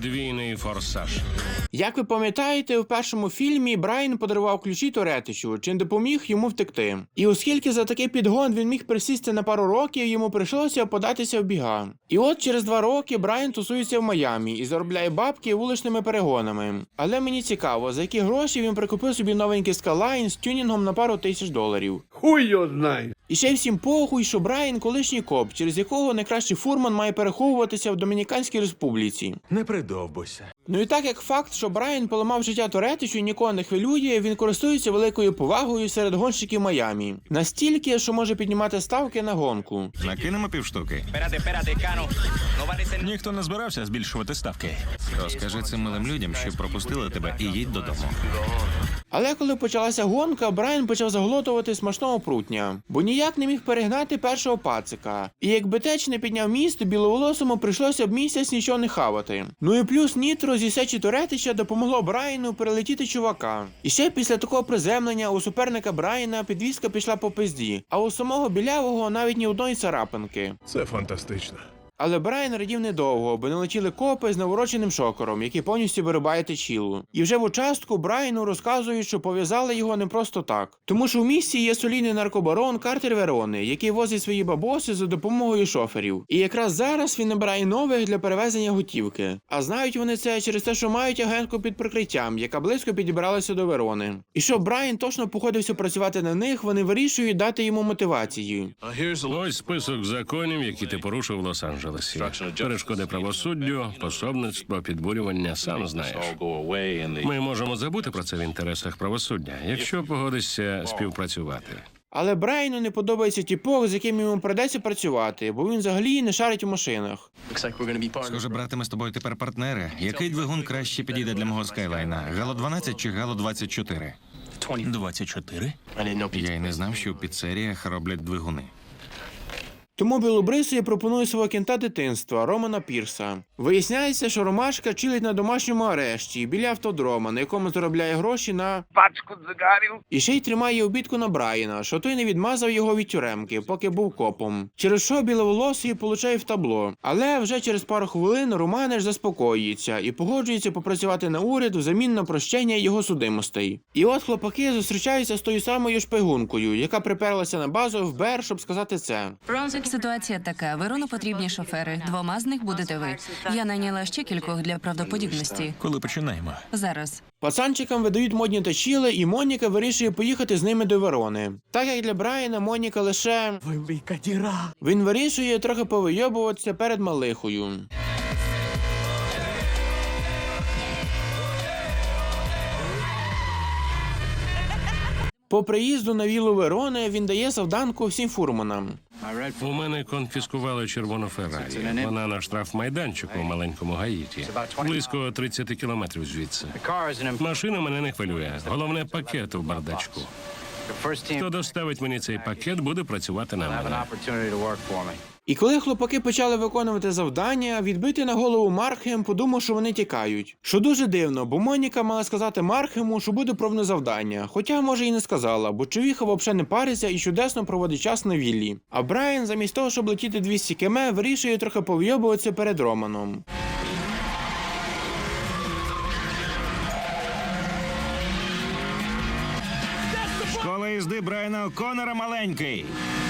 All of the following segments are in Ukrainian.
Подвійний форсаж. Як ви пам'ятаєте, в першому фільмі Брайан подарував ключі Торетичу, чим допоміг йому втекти. І оскільки за такий підгон він міг присісти на пару років, йому прийшлося податися в біга. І от через два роки Брайан тусується в Майамі і заробляє бабки вуличними перегонами. Але мені цікаво, за які гроші він прикупив собі новенький Скалайн з тюнінгом на пару тисяч доларів. Хуй його знає. І ще всім похуй, що Брайан колишній коп, через якого найкращий фурман має переховуватися в Домініканській республіці. Не придовбуйся. Ну і так як факт, що Брайан поламав життя Торетичу і нікого не хвилює, він користується великою повагою серед гонщиків Майамі. Настільки, що може піднімати ставки на гонку. Накинемо півштуки. Ніхто не збирався збільшувати ставки. Розкажи цим милим людям, що пропустили тебе і їдь додому. Але коли почалася гонка, Брайан почав заглотувати смачного прутня, бо ніяк не міг перегнати першого пацика. І якби теч не підняв міст, біловолосому прийшлося б місяць нічого не хавати. Ну і плюс нітро зі сечі Торетича допомогло Брайану перелетіти чувака. І ще після такого приземлення у суперника Брайана підвізка пішла по пизді, а у самого білявого навіть ні одної царапинки. Це фантастично. Але Брайан радів недовго, бо налетіли копи з навороченим шокером, який повністю вирубає течілу. І вже в участку Брайану розказують, що пов'язали його не просто так. Тому що в місті є солійний наркобарон Картер Верони, який возить свої бабоси за допомогою шоферів. І якраз зараз він набирає нових для перевезення готівки. А знають вони це через те, що мають агентку під прикриттям, яка близько підібралася до Верони. І щоб Брайан точно походився працювати на них, вони вирішують дати йому мотивацію. Ось список законів, які ти порушив в Лос-Анджелесі. Перешкоди правосуддю, пособництво, підбурювання, сам знаєш. Ми можемо забути про це в інтересах правосуддя, якщо погодишся співпрацювати. Але Брайану не подобається тіпок, з яким йому придеться працювати, бо він взагалі не шарить у машинах. Схоже, брати, ми з тобою тепер партнери. Який двигун краще підійде для мого скайлайна? Гало 12 чи Гало 24? 24? Я й не знав, що в піцеріях роблять двигуни. Тому білобрису пропонує свого кінта дитинства Романа Пірса. Виясняється, що Ромашка чилить на домашньому арешті біля автодрома, на якому заробляє гроші на Пачку цигарів. і ще й тримає обідку на Брайана, що той не відмазав його від тюремки, поки був копом. Через що біловолосий получає в табло. Але вже через пару хвилин Романеш заспокоюється і погоджується попрацювати на уряд взамін на прощення його судимостей. І от хлопаки зустрічаються з тою самою шпигункою, яка приперлася на базу в БЕР, щоб сказати це. Ситуація така: Верону потрібні шофери. Двома з них будете ви. Я найняла ще кількох для правдоподібності. Коли починаємо? Зараз Пацанчикам видають модні тачіли, і Моніка вирішує поїхати з ними до Верони. Так як для Брайана Моніка лише він вирішує трохи повийобуватися перед малихою. По приїзду на вілу Верони він дає завданку всім фурманам. У мене конфіскували червону Феррарі. Вона на штрафмайданчику у маленькому Гаїті. Близько 30 кілометрів звідси. Машина мене не хвилює. Головне пакет у бардачку. Хто доставить мені цей пакет, буде працювати на мене. І коли хлопаки почали виконувати завдання, відбитий на голову Мархем подумав, що вони тікають. Що дуже дивно, бо Моніка мала сказати Мархему, що буде пробне завдання. Хоча, може, і не сказала, бо човіха взагалі не париться і чудесно проводить час на віллі. А Брайан, замість того, щоб летіти 200 км, вирішує трохи повйобуватися перед Романом. Школа їзди Брайана О'Коннора маленький.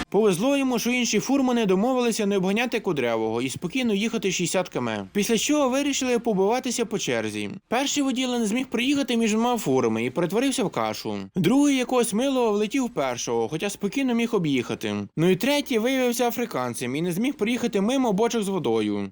Повезло йому, що інші фурмани домовилися не обганяти кудрявого і спокійно їхати 60 км. Після чого вирішили побиватися по черзі. Перший воділа не зміг приїхати між двома фурами і перетворився в кашу. Другий якогось милого влетів першого, хоча спокійно міг об'їхати. Ну і третій виявився африканцем і не зміг приїхати мимо бочок з водою.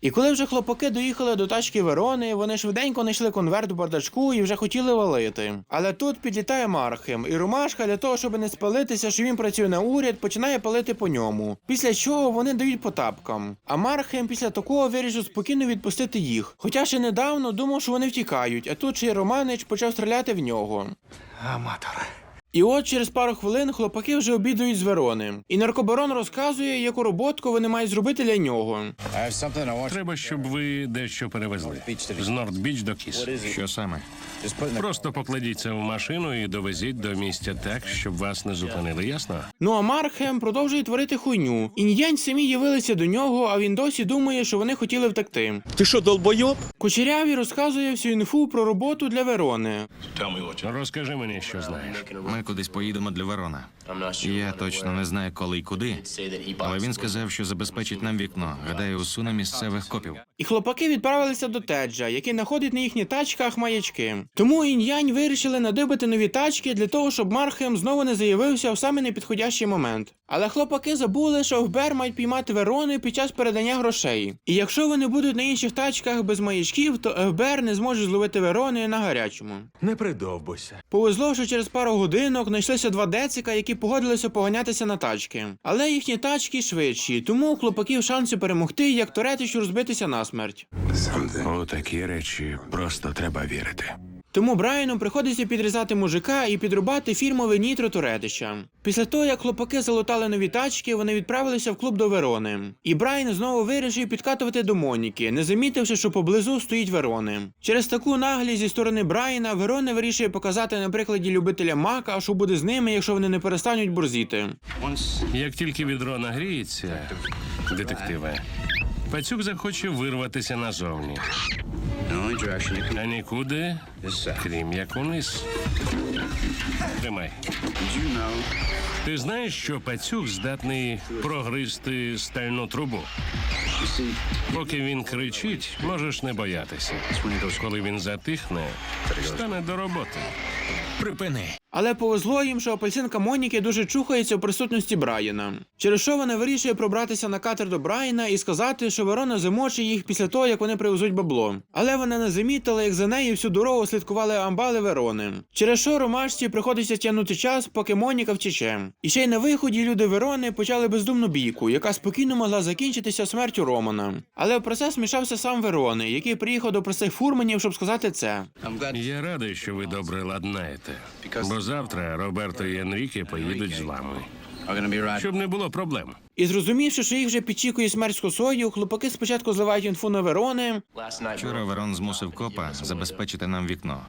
І коли вже хлопаки доїхали до тачки Верони, вони швиденько знайшли конверт у бардачку і вже хотіли валити. Але тут підлітає Мархем, і Ромашка для того, щоб не спалитися, що він працює на уряд, починає палити по ньому. Після чого вони дають по тапкам. А Мархем після такого вирішив спокійно відпустити їх. Хоча ще недавно думав, що вони втікають, а тут ще й Романич почав стріляти в нього. Аматор. І от через пару хвилин хлопаки вже обідують з Верони. І наркобарон розказує, яку роботку вони мають зробити для нього. Треба, щоб ви дещо перевезли з Нордбіч до Кіс. Що саме? Просто покладіться в машину і довезіть до місця так, щоб вас не зупинили, ясно? Ну а Маркхем продовжує творити хуйню. Ін'янь самі явилися до нього, а він досі думає, що вони хотіли втекти. Ти що, долбойоб? Кучерявий розказує всю інфу про роботу для Верони. Розкажи мені, що знаєш. Ми кудись поїдемо для Верона. Я точно не знаю, коли і куди. Але він сказав, що забезпечить нам вікно. Гадаю, усуне місцевих копів. І хлопаки відправилися до Теджа, який знаходить на їхніх тачках маячки. Тому інь-янь вирішили надибати нові тачки для того, щоб Мархем знову не заявився в самий непідходящий момент. Але хлопаки забули, що ФБР мають піймати Верони під час передання грошей. І якщо вони будуть на інших тачках без маячків, то ФБР не зможе зловити Верони на гарячому. Не придовбуйся. Повезло, що через пару годинок знайшлися два децика, які погодилися поганятися на тачки. Але їхні тачки швидші, тому у хлопаків шанси перемогти, як Торетичу розбитися насмерть. У такі речі просто треба вірити. Тому Брайану приходиться підрізати мужика і підрубати фірмове нітро Туретича. Після того, як хлопаки залутали нові тачки, вони відправилися в клуб до Верони. І Брайан знову вирішив підкатувати до Моніки, не замітивши, що поблизу стоїть Верони. Через таку наглість зі сторони Брайана Верона вирішує показати на прикладі любителя Мака, що буде з ними, якщо вони не перестануть борзіти. Як тільки відро нагріється, детективе, пацюк захоче вирватися назовні. А нікуди, крім як униз. Тримай. Ти знаєш, що пацюк здатний прогризти стальну трубу? Поки він кричить, можеш не боятися. Коли він затихне, стане до роботи. Припини. Але повезло їм, що апельсинка Моніки дуже чухається в присутності Брайана. Через що вона вирішує пробратися на катер до Брайана і сказати, що Верона замочить їх після того, як вони привезуть бабло. Але вона не замітила, як за нею всю дорогу слідкували амбали Верони. Через що ромашці приходиться тягнути час, поки Моніка втіче. І ще й на виході люди Верони почали бездумну бійку, яка спокійно могла закінчитися смертю Романа. Але в процес мішався сам Верони, який приїхав до простих фурманів, щоб сказати це. Я радий, що ви добре ладнаєте. Завтра Роберто і Енріке поїдуть з вами. Щоб не було проблем. І зрозумівши, що їх вже підчікує смерть з косою, хлопаки спочатку зливають інфу на Верони, Вчора Верон змусив копа забезпечити нам вікно.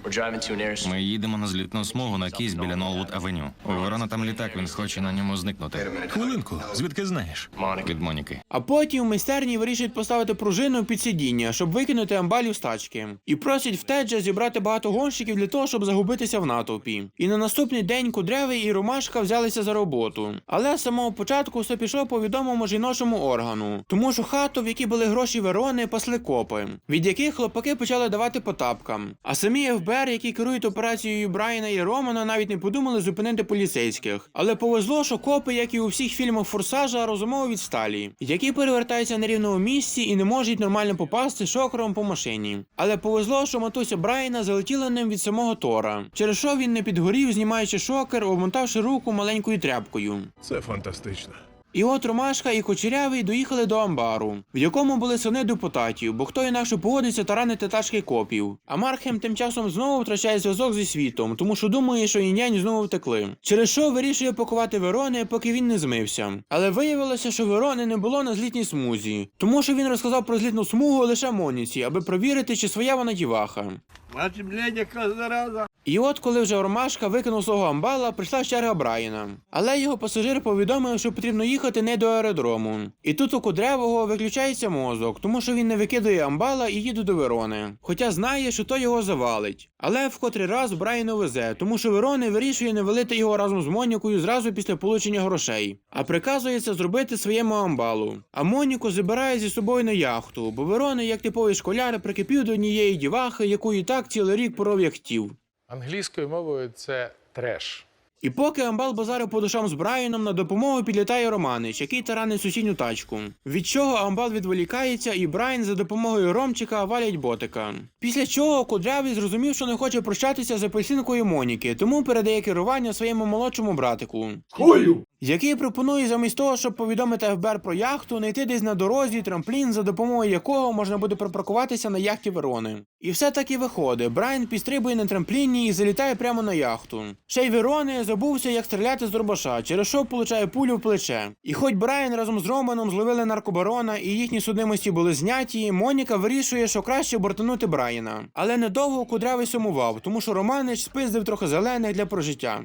Ми їдемо на злітну смугу на кість біля Нолвуд Авеню. У Верона там літак, він хоче на ньому зникнути. Хвилинку, звідки знаєш? Від Моніки. а потім в майстерні вирішують поставити пружину під сидіння, щоб викинути амбалів з тачки. І просять в Теджа зібрати багато гонщиків для того, щоб загубитися в натовпі. І на наступний день кудрявий і Ромашка взялися за роботу. Але з самого початку все пішло по відомому жіночому органу, тому що хату, в якій були гроші Верони, пасли копи, від яких хлопаки почали давати по тапкам. А самі ФБР, які керують операцією Брайана і Романа, навіть не подумали зупинити поліцейських. Але повезло, що копи, як і у всіх фільмах Форсажа, розумово відсталі, які перевертаються на рівному місці і не можуть нормально попасти шокером по машині. Але повезло, що матуся Брайана залетіла ним від самого Тора, через що він не підгорів, знімаючи шокер, обмотавши руку маленькою тряпкою. Це фантастично. І от Ромашка і Кучерявий доїхали до амбару, в якому були сини депутатів, бо хто інакше погодиться таранити тачки копів. А Мархем тим часом знову втрачає зв'язок зі світом, тому що думає, що інянь знову втекли. Через що вирішує пакувати Верони, поки він не змився. Але виявилося, що Верони не було на злітній смузі, тому що він розказав про злітну смугу лише Моніці, аби провірити, чи своя вона діваха. Бачиш, блядь, яка зараза. І от коли вже Ромашка викинув свого амбала, прийшла черга Брайана. Але його пасажир повідомив, що потрібно їхати не до аеродрому. І тут у кудрявого виключається мозок, тому що він не викидає амбала і їде до Верони. Хоча знає, що то його завалить. Але в котрий раз Брайану везе, тому що Верони вирішує не валити його разом з Монікою зразу після получення грошей, а приказує це зробити своєму амбалу. А Моніку забирає зі собою на яхту, бо Верони, як типовий школяр, прикипів до однієї дівахи, яку і так цілий рік поров як хотів. Англійською мовою це треш. І поки Амбал базарив по душам з Брайаном, на допомогу підлітає Романич, який таранить сусідню тачку. Від чого Амбал відволікається, і Брайан за допомогою Ромчика валять ботика. Після чого Кудрявий зрозумів, що не хоче прощатися з апельсинкою Моніки, тому передає керування своєму молодшому братику. Хую! Який пропонує замість того, щоб повідомити ФБР про яхту, знайти десь на дорозі трамплін, за допомогою якого можна буде припаркуватися на яхті Верони. І все таки виходить. Брайан підстрибує на трампліні і залітає прямо на яхту. Ще й Верони забувся, як стріляти з дробаша, через що получає пулю в плече. І хоч Брайан разом з Романом зловили наркобарона і їхні судимості були зняті, Моніка вирішує, що краще бортанути Брайана. Але недовго кудрявий сумував, тому що Романич спиздив трохи зелених для прожиття.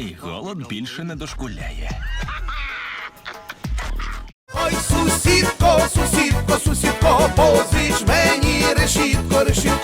І голод більше не дошкуляє. Ой, сусідко, сусідко, сусідко, позич мені решітко, решітко.